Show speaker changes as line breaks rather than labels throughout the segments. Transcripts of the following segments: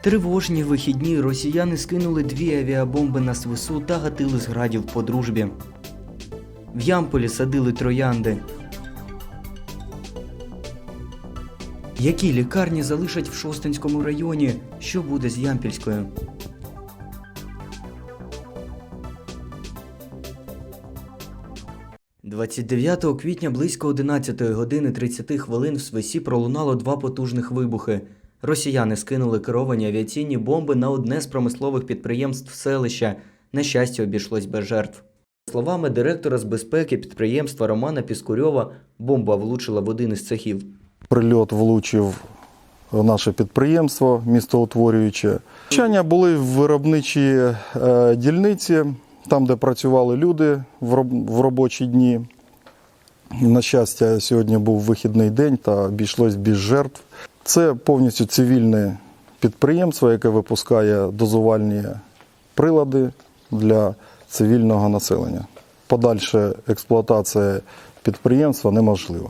Тривожні вихідні росіяни скинули дві авіабомби на свису та гатили з градів по дружбі. В Ямполі садили троянди. Які лікарні залишать в Шостинському районі? Що буде з Ямпільською? – 29 квітня близько 11 години 30 хвилин в Свисі пролунало два потужних вибухи. Росіяни скинули керовані авіаційні бомби на одне з промислових підприємств селища. На щастя, обійшлось без жертв. Словами директора з безпеки підприємства Романа Піскурьова, бомба влучила в один із цехів.
Прильот влучив в наше підприємство містоутворююче. Влучання були в виробничій е, дільниці, там, де працювали люди в робочі дні. На щастя, сьогодні був вихідний день та обійшлось без жертв. Це повністю цивільне підприємство, яке випускає дозувальні прилади для цивільного населення. Подальша експлуатація підприємства неможлива.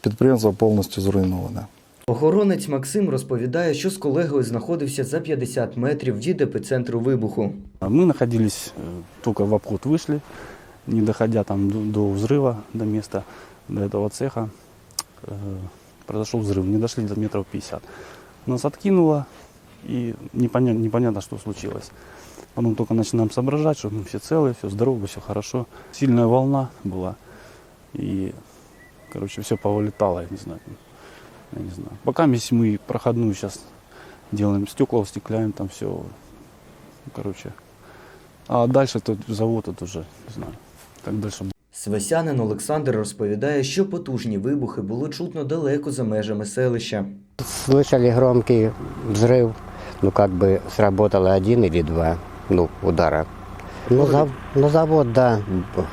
Підприємство повністю зруйноване.
Охоронець Максим розповідає, що з колегою знаходився за 50 метрів від епіцентру вибуху.
Мы находились, э, только в обход вышли, не доходя там до, до взрыва, до места, до этого цеха. Произошел взрыв, не дошли до метров 50. Нас откинуло, и непонятно, непонятно, что случилось. Потом только начинаем соображать, что мы все целы, все здорово, все хорошо. Сильная волна была, и, короче, все повылетало, я не знаю. Я не знаю. Пока мы проходную сейчас делаем стекла, устекляем там все. Короче. А дальше тут завод, тут уже не знаю, как дальше будет.
Свесянин Олександр розповідає, що потужні вибухи було чутно далеко за межами селища.
Слышали громкий взрыв, ну как бы сработало один или два ну, удара. Ну, зав- ну, завод, да,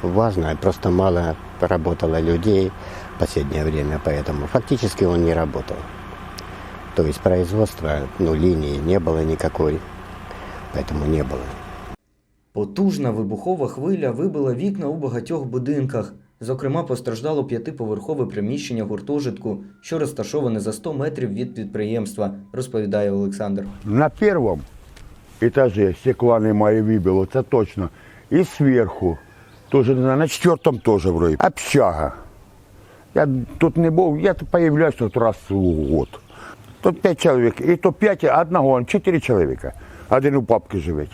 важно, просто мало работало людей в последнее время, поэтому фактически он не работал. То есть производства, ну, линии не было никакой, поэтому не было.
Потужна вибухова хвиля вибила вікна у багатьох будинках. Зокрема, постраждало п'ятиповерхове приміщення гуртожитку, що розташоване за 100 метрів від підприємства, розповідає Олександр.
На первом этаже стекла немає вибило, це точно. І зверху, знаю, на четвертом теж вроде. Общага. Я тут не був, я тут появляюсь тут раз в год. Тут п'ять чоловік, і то п'ять, одного, чотири чоловіка. Один у папки живе.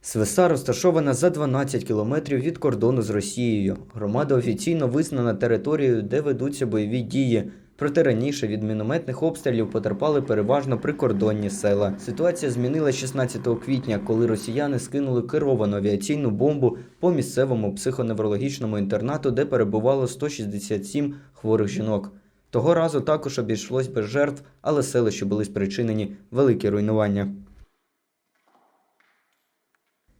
Свиса розташована за 12 кілометрів від кордону з Росією. Громада офіційно визнана територією, де ведуться бойові дії. Проте раніше від мінометних обстрілів потерпали переважно прикордонні села. Ситуація змінила 16 квітня, коли росіяни скинули керовану авіаційну бомбу по місцевому психоневрологічному інтернату, де перебувало 167 хворих жінок. Того разу також обійшлось без жертв, але селищу були спричинені великі руйнування.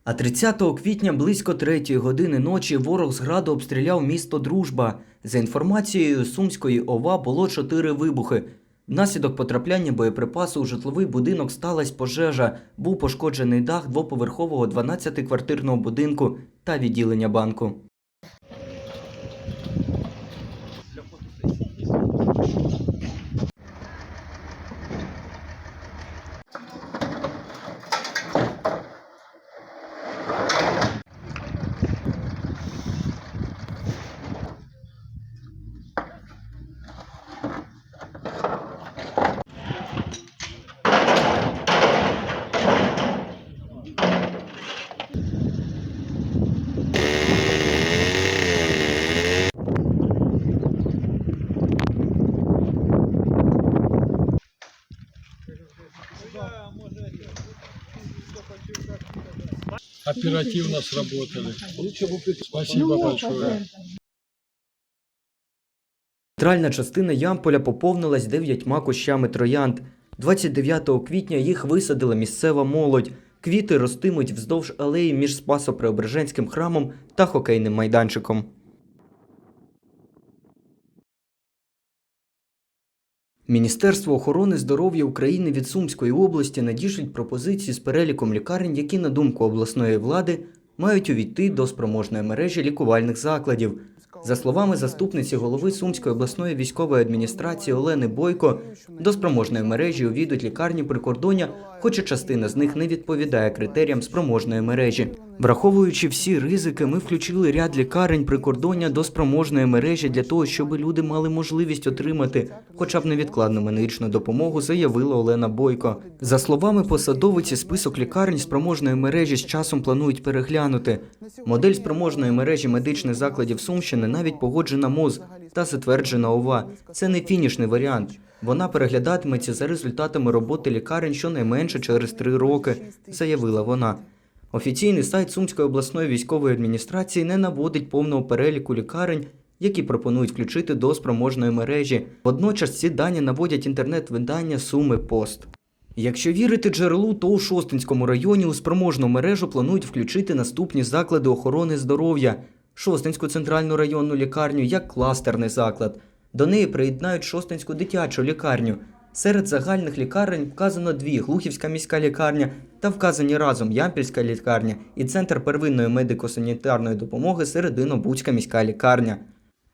А 30 квітня близько 3 години ночі ворог з граду обстріляв місто Дружба. За інформацією Сумської ОВА було чотири вибухи. Внаслідок потрапляння боєприпасу у житловий будинок сталася пожежа. Був пошкоджений дах двоповерхового 12-квартирного будинку та відділення банку.
Оперативно сработали. Спасибо большое.
Центральна частина Ямполя поповнилась дев'ятьма кущами троянд. 29 квітня їх висадила місцева молодь. Квіти ростимуть вздовж алеї між Спасо-Преображенським храмом та хокейним майданчиком. Міністерство охорони здоров'я України від Сумської області надішлють пропозиції з переліком лікарень, які, на думку обласної влади, мають увійти до спроможної мережі лікувальних закладів. За словами заступниці голови Сумської обласної військової адміністрації Олени Бойко, до спроможної мережі увійдуть лікарні прикордоння, хоча частина з них не відповідає критеріям спроможної мережі. Враховуючи всі ризики, ми включили ряд лікарень прикордоння до спроможної мережі для того, щоб люди мали можливість отримати хоча б невідкладну медичну допомогу, заявила Олена Бойко. За словами посадовиці, список лікарень спроможної мережі з часом планують переглянути. Модель спроможної мережі медичних закладів Сумщини навіть погоджена МОЗ та затверджена ОВА. Це не фінішний варіант. Вона переглядатиметься за результатами роботи лікарень щонайменше через три роки, заявила вона. Офіційний сайт Сумської обласної військової адміністрації не наводить повного переліку лікарень, які пропонують включити до спроможної мережі. Водночас ці дані наводять інтернет-видання Суми Пост. Якщо вірити джерелу, то у Шостинському районі у спроможну мережу планують включити наступні заклади охорони здоров'я: Шостинську центральну районну лікарню як кластерний заклад. До неї приєднають Шостинську дитячу лікарню. Серед загальних лікарень вказано дві: Глухівська міська лікарня та вказані разом Ямпільська лікарня і Центр первинної медико-санітарної допомоги Середино-Буцька міська лікарня.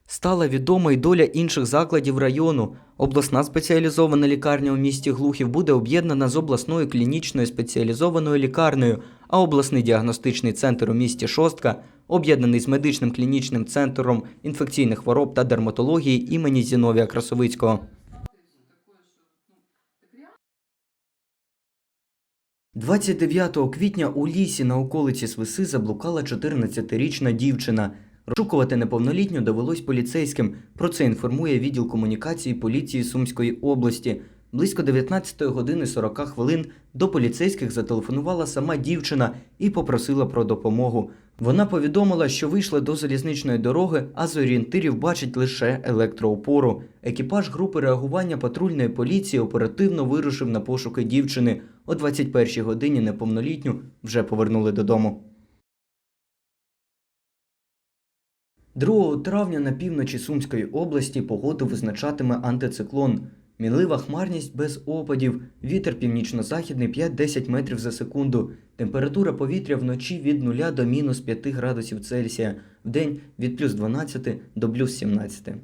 Стала відома й доля інших закладів району. Обласна спеціалізована лікарня у місті Глухів буде об'єднана з обласною клінічною спеціалізованою лікарнею, а обласний діагностичний центр у місті Шостка об'єднаний з медичним клінічним центром інфекційних хвороб та дерматології імені Зіновія Красовицького. 29 квітня у лісі на околиці Свиси заблукала 14-річна дівчина. Розшукувати неповнолітню довелось поліцейським. Про це інформує відділ комунікації поліції Сумської області. Близько 19 години 40 хвилин до поліцейських зателефонувала сама дівчина і попросила про допомогу. Вона повідомила, що вийшла до залізничної дороги, а з орієнтирів бачить лише електроопору. Екіпаж групи реагування патрульної поліції оперативно вирушив на пошуки дівчини. О 21 годині неповнолітню вже повернули додому. 2 травня на півночі Сумської області погоду визначатиме антициклон. Мінлива хмарність без опадів, вітер північно-західний 5-10 метрів за секунду. Температура повітря вночі від 0 до мінус 5 градусів Цельсія, вдень від плюс 12 до плюс 17.